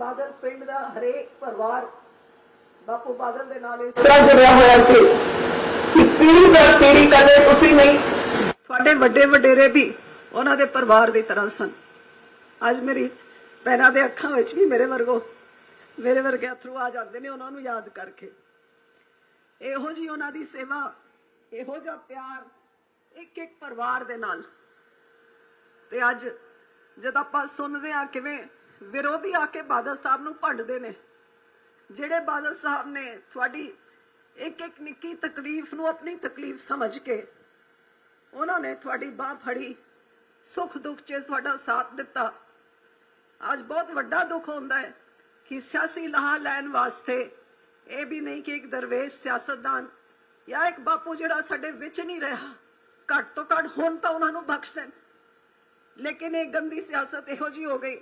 ਬਾਦਲ ਪਿੰਡ ਦਾ ਹਰੇਕ ਪਰਿਵਾਰ ਬਾਪੂ ਬਾਦਲ ਦੇ ਨਾਲ ਇਸ ਤਰ੍ਹਾਂ ਜੁੜਿਆ ਹੋਇਆ ਸੀ ਕਿ ਪੀੜੀ ਦਰ ਪੀੜੀ ਕਦੇ ਤੁਸੀਂ ਨਹੀਂ। ਤੁਹਾਡੇ ਵੱਡੇ ਵਡੇਰੇ ਵੀ ਉਹਨਾਂ ਦੇ ਪਰਿਵਾਰ ਦੀ ਤਰ੍ਹਾਂ ਸਨ। ਅੱਜ ਮੇਰੀ ਭੈਣਾਂ ਦੇ ਅੱਖਾਂ ਵਿੱਚ ਵੀ ਮੇਰੇ ਵਰਗੋ ਮੇਰੇ ਵਰਗੇ ਅਥਰੂ ਆ ਜਾਂਦੇ ਨੇ ਉਹਨਾਂ ਨੂੰ ਯਾਦ ਕਰਕੇ। ਇਹੋ ਜੀ ਉਹਨਾਂ ਦੀ ਸੇਵਾ ਇਹੋ ਜਿਹਾ ਪਿਆਰ ਇੱਕ ਇੱਕ ਪਰਿਵਾਰ ਦੇ ਨਾਲ। ਤੇ ਅੱਜ ਜਦ ਆਪਾਂ ਸੁਣਦੇ ਆ ਕਿਵੇਂ ਵਿਰੋਧੀ ਆ ਕੇ ਬਾਦਲ ਸਾਹਿਬ ਨੂੰ ਭੰਡਦੇ ਨੇ। ਜਿਹੜੇ ਬਾਦਲ ਸਾਹਿਬ ਨੇ ਤੁਹਾਡੀ ਇੱਕ ਇੱਕ ਨਿੱਕੀ ਤਕਲੀਫ ਨੂੰ ਆਪਣੀ ਤਕਲੀਫ ਸਮਝ ਕੇ ਉਹਨਾਂ ਨੇ ਤੁਹਾਡੀ ਬਾਹ ਫੜੀ, ਸੁੱਖ ਦੁੱਖ 'ਚ ਤੁਹਾਡਾ ਸਾਥ ਦਿੱਤਾ। ਅੱਜ ਬਹੁਤ ਵੱਡਾ ਦੁੱਖ ਹੁੰਦਾ ਹੈ ਕਿ ਸਿਆਸੀ ਲਾਹਾ ਲੈਣ ਵਾਸਤੇ ਇਹ ਵੀ ਨਹੀਂ ਕਿ ਇੱਕ ਦਰਵੇਸ਼ ਸਿਆਸਤਦਾਨ ਜਾਂ ਇੱਕ ਬਾਪੂ ਜਿਹੜਾ ਸਾਡੇ ਵਿੱਚ ਨਹੀਂ ਰਿਹਾ, ਘੱਟ ਤੋਂ ਘੱਟ ਹੁਣ ਤਾਂ ਉਹਨਾਂ ਨੂੰ ਬਖਸ਼ ਦੇਣ। ਲੇਕਿਨ ਇਹ ਗੰਦੀ ਸਿਆਸਤ ਇਹੋ ਜੀ ਹੋ ਗਈ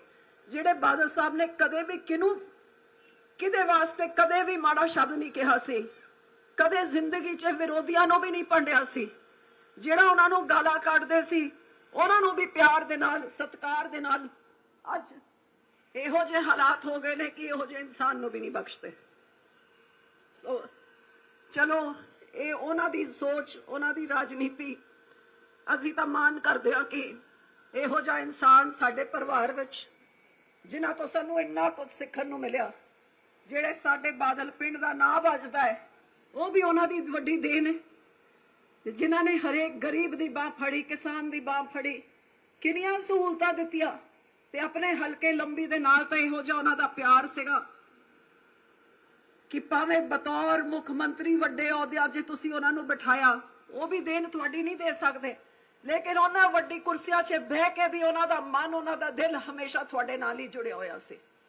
ਜਿਹੜੇ ਬਾਦਲ ਸਾਹਿਬ ਨੇ ਕਦੇ ਵੀ ਕਿਨੂੰ ਕਿਦੇ ਵਾਸਤੇ ਕਦੇ ਵੀ ਮਾੜਾ ਸ਼ਬਦ ਨਹੀਂ ਕਿਹਾ ਸੀ, ਕਦੇ ਜ਼ਿੰਦਗੀ 'ਚ ਵਿਰੋਧੀਆਂ ਨੂੰ ਵੀ ਨਹੀਂ ਭੰਡਿਆ ਸੀ, ਜਿਹੜਾ ਉਹਨਾਂ ਨੂੰ ਗਾਲਾਂ ਕੱਢਦੇ ਸੀ, ਉਹਨਾਂ ਨੂੰ ਵੀ ਪਿਆਰ ਦੇ ਨਾਲ, ਸਤਿਕਾਰ ਦੇ ਨਾਲ, ਅੱਜ ਇਹੋ ਜਿਹੇ ਹਾਲਾਤ ਹੋ ਗਏ ਨੇ ਕਿ ਇਹੋ ਜਿਹੇ ਇਨਸਾਨ ਨੂੰ ਵੀ ਨਹੀਂ ਬਖਸ਼ਦੇ। ਸੋ ਚਲੋ, ਇਹ ਉਹਨਾਂ ਦੀ ਸੋਚ, ਉਹਨਾਂ ਦੀ ਰਾਜਨੀਤੀ, ਅਸੀਂ ਤਾਂ ਮਾਨ ਕਰਦੇ ਹਾਂ ਕਿ ਇਹੋ ਜਿਹਾ ਇਨਸਾਨ ਸਾਡੇ ਪਰਿਵਾਰ ਵਿੱਚ ਜਿਨ੍ਹਾਂ ਤੋਂ ਸਾਨੂੰ ਇੰਨਾ ਕੁਝ ਸਿੱਖਣ ਨੂੰ ਮਿਲਿਆ, ਜਿਹੜੇ ਸਾਡੇ ਬਾਦਲ ਪਿੰਡ ਦਾ ਨਾਂ ਵੱਜਦਾ ਹੈ, ਉਹ ਵੀ ਉਹਨਾਂ ਦੀ ਵੱਡੀ ਦੇਣ ਹੈ। ਤੇ ਜਿਨ੍ਹਾਂ ਨੇ ਹਰੇਕ ਗਰੀਬ ਦੀ ਬਾਹ ਫੜੀ, ਕਿਸਾਨ ਦੀ ਬਾਹ ਫੜੀ, ਕਿੰਨੀਆਂ ਸਹੂਲਤਾਂ ਦਿੱਤੀਆਂ, ਤੇ ਆਪਣੇ ਹਲਕੇ ਲੰਬੀ ਦੇ ਨਾਲ ਤਾਂ ਇਹੋ ਜਿਹਾ ਉਹਨਾਂ ਦਾ ਪਿਆਰ ਸੀਗਾ ਕਿ ਭਾਵੇਂ ਬਤੌਰ ਮੁੱਖ ਮੰਤਰੀ ਵੱਡੇ ਅਹੁਦਿਆਂ 'ਚ ਤੁਸੀਂ ਉਹਨਾਂ ਨੂੰ ਬਿਠਾਇਆ, ਉਹ ਵੀ ਦੇਣ ਤੁਹਾਡੀ ਨਹੀਂ ਦੇ ਸਕਦੇ। ਲੇਕਿਨ ਉਹਨਾਂ ਵੱਡੀ ਕੁਰਸੀਆਂ 'ਚ ਬਹਿ ਕੇ ਵੀ ਉਹਨਾਂ ਦਾ ਮਨ, ਉਹਨਾਂ ਦਾ ਦਿਲ ਹਮੇਸ਼ਾ ਤੁਹਾਡੇ ਨਾਲ ਹੀ ਜੁੜਿਆ ਹੋਇਆ ਸੀ।